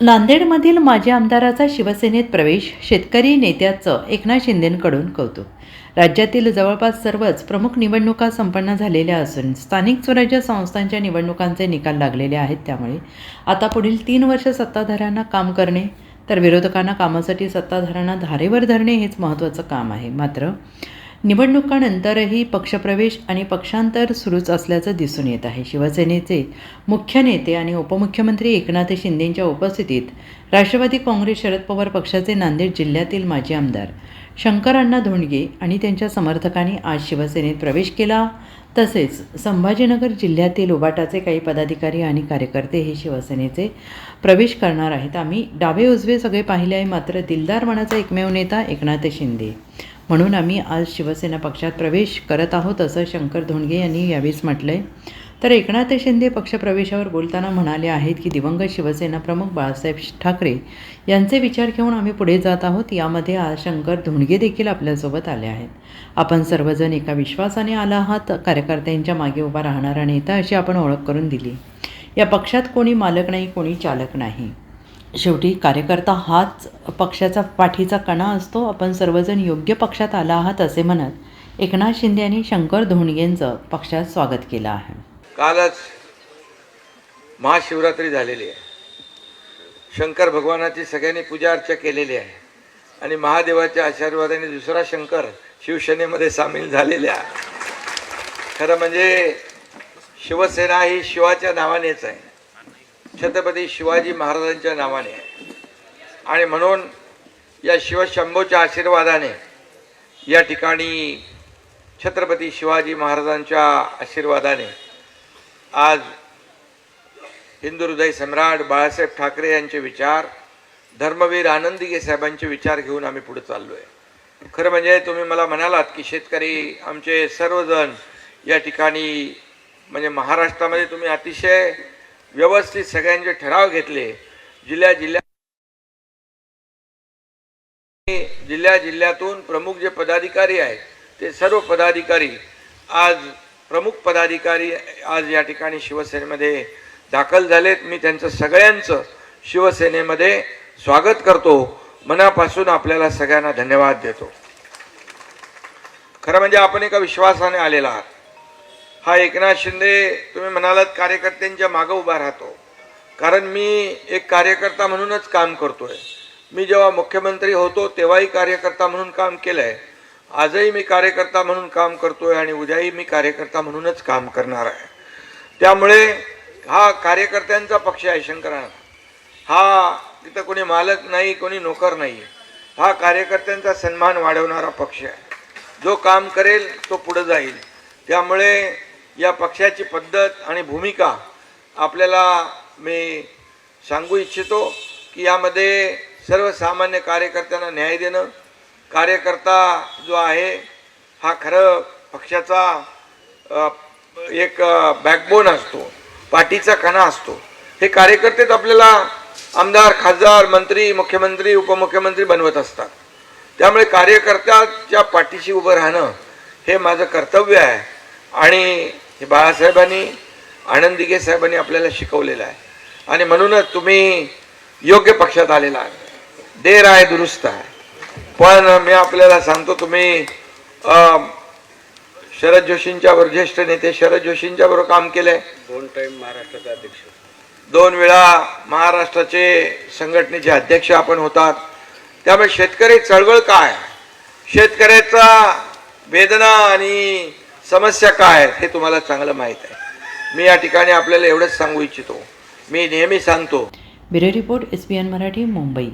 नांदेडमधील माजी आमदाराचा शिवसेनेत प्रवेश शेतकरी नेत्याचं एकनाथ शिंदेंकडून कौतुक. राज्यातील जवळपास सर्वच प्रमुख निवडणुका संपन्न झालेल्या असून स्थानिक स्वराज्य संस्थांच्या निवडणुकांचे निकाल लागलेले आहेत त्यामुळे आता पुढील तीन वर्ष सत्ताधाऱ्यांना काम करणे तर विरोधकांना कामासाठी सत्ताधाऱ्यांना धारेवर धरणे हेच महत्त्वाचं काम आहे. मात्र निवडणुकानंतरही पक्षप्रवेश आणि पक्षांतर सुरूच असल्याचं दिसून येत आहे. शिवसेनेचे मुख्य नेते आणि उपमुख्यमंत्री एकनाथ शिंदेंच्या उपस्थितीत राष्ट्रवादी काँग्रेस शरद पवार पक्षाचे नांदेड जिल्ह्यातील माजी आमदार शंकरअण्णा धोंडगे आणि त्यांच्या समर्थकांनी आज शिवसेनेत प्रवेश केला. तसेच संभाजीनगर जिल्ह्यातील उबाटाचे काही पदाधिकारी आणि कार्यकर्ते हे शिवसेनेचे प्रवेश करणार आहेत. आम्ही डावे उजवे सगळे पाहिले आहे. मात्र दिलदार मनाचा एकमेव नेता एकनाथ शिंदे. म्हणून आम्ही आज शिवसेना पक्षात प्रवेश करत आहोत असं शंकर धोंडगे यांनी यावेळीच म्हटलं आहे तर एकनाथ शिंदे पक्षप्रवेशावर बोलताना म्हणाले आहेत की दिवंगत शिवसेना प्रमुख बाळासाहेब ठाकरे यांचे विचार घेऊन आम्ही पुढे जात आहोत. यामध्ये आज शंकर धोंडगे देखील आपल्यासोबत आले आहेत. आपण सर्वजण एका विश्वासाने आला आहात. कार्यकर्त्यांच्या मागे उभा राहणारा नेता अशी आपण ओळख करून दिली. या पक्षात कोणी मालक नाही कोणी चालक नाही. शेवटी कार्यकर्ता हाच पक्षाचा पाठीचा कणा असतो. आपण सर्वजण योग्य पक्षात आला आहात असे म्हणत एकनाथ शिंदे यांनी शंकर धोंडगेंचं पक्षात स्वागत केलं आहे. कालच महाशिवरात्री झालेली आहे. शंकर भगवानाची सगळ्यांनी पूजा अर्चा केलेली आहे. आणि महादेवाच्या आशीर्वादाने दुसरा शंकर शिवसेनेमध्ये सामील झालेल्या आहे. खरं म्हणजे शिवसेना ही शिवाच्या नावानेच आहे. छत्रपती शिवाजी महाराजांच्या नावाने. आहे आणि म्हणून या शिवशंभूच्या आशीर्वादाने या ठिकाणी छत्रपती शिवाजी महाराजांच्या आशीर्वादाने आज हिंदू हृदय सम्राट बाळासाहेब ठाकरे यांचे विचार धर्मवीर आनंदीगे साहेबांचे विचार घेऊन आम्ही पुढे चाललो आहे खरं म्हणजे तुम्ही मला म्हणालात की शेतकरी आमचे सर्वजण या ठिकाणी म्हणजे महाराष्ट्रामध्ये तुम्ही अतिशय व्यवस्थित सगळ्यांचे ठराव घेतले. जिल्ह्या जिल्ह्या जिल्ह्या जिल्ह्यातून प्रमुख जे पदाधिकारी आहेत ते सर्व पदाधिकारी आज प्रमुख पदाधिकारी आज या ठिकाणी शिवसेनेमध्ये दाखल झालेत. मी त्यांचं सगळ्यांचं शिवसेनेमध्ये स्वागत करतो. मनापासून आपल्याला सगळ्यांना धन्यवाद देतो. खरं म्हणजे आपण एका विश्वासाने आलेला आहात. हा एकनाथ शिंदे तुम्ही म्हणालात कार्यकर्त्यांच्या मागं उभा राहतो. कारण मी एक कार्यकर्ता म्हणूनच काम करतोय. मी जेव्हा मुख्यमंत्री होतो तेव्हाही कार्यकर्ता म्हणून काम केलंय. आजही मी कार्यकर्ता म्हणून काम करतोय आणि उद्याही मी कार्यकर्ता म्हणूनच काम करणार आहे. त्यामुळे हा कार्यकर्त्यांचा पक्ष आहे शंकराना. हा तिथं कोणी मालक नाही कोणी नोकर नाही हा कार्यकर्त्यांचा सन्मान वाढवणारा पक्ष आहे. जो काम करेल तो पुढं जाईल. त्यामुळे या पक्षाची पद्धत आणि भूमिका आपल्याला मी सांगू इच्छितो की यामध्ये सर्वसामान्य कार्यकर्त्यांना न्याय देणं कार्यकर्ता जो आहे हा खरं पक्षाचा एक बॅकबोन असतो पाठीचा कणा असतो. हे कार्यकर्तेच आपल्याला आमदार खासदार मंत्री मुख्यमंत्री उपमुख्यमंत्री बनवत असतात. त्यामुळे कार्यकर्त्याच्या पाठीशी उभं राहणं हे माझं कर्तव्य आहे. आणि हे बाळासाहेबांनी आनंद दिघे साहेबांनी आपल्याला शिकवलेलं आहे. आणि म्हणूनच तुम्ही योग्य पक्षात आलेला आहे. देर आहे दुरुस्त आहे. पण मी आपल्याला सांगतो तुम्ही शरद जोशींच्या बरोबर ज्येष्ठ नेते शरद जोशींच्या बरोबर काम केलंय. दोन टाइम महाराष्ट्राचा अध्यक्ष. दोन वेळा महाराष्ट्राचे संघटनेचे अध्यक्ष आपण होतात. त्यामुळे शेतकरी चळवळ काय? शेतकऱ्याचा वेदना आणि समस्या काय आहेत हे तुम्हाला चांगलं माहीत आहे. मी या ठिकाणी आपल्याला एवढंच सांगू इच्छितो. मी नेहमी सांगतो. Bureau report S N Marathi Mumbai.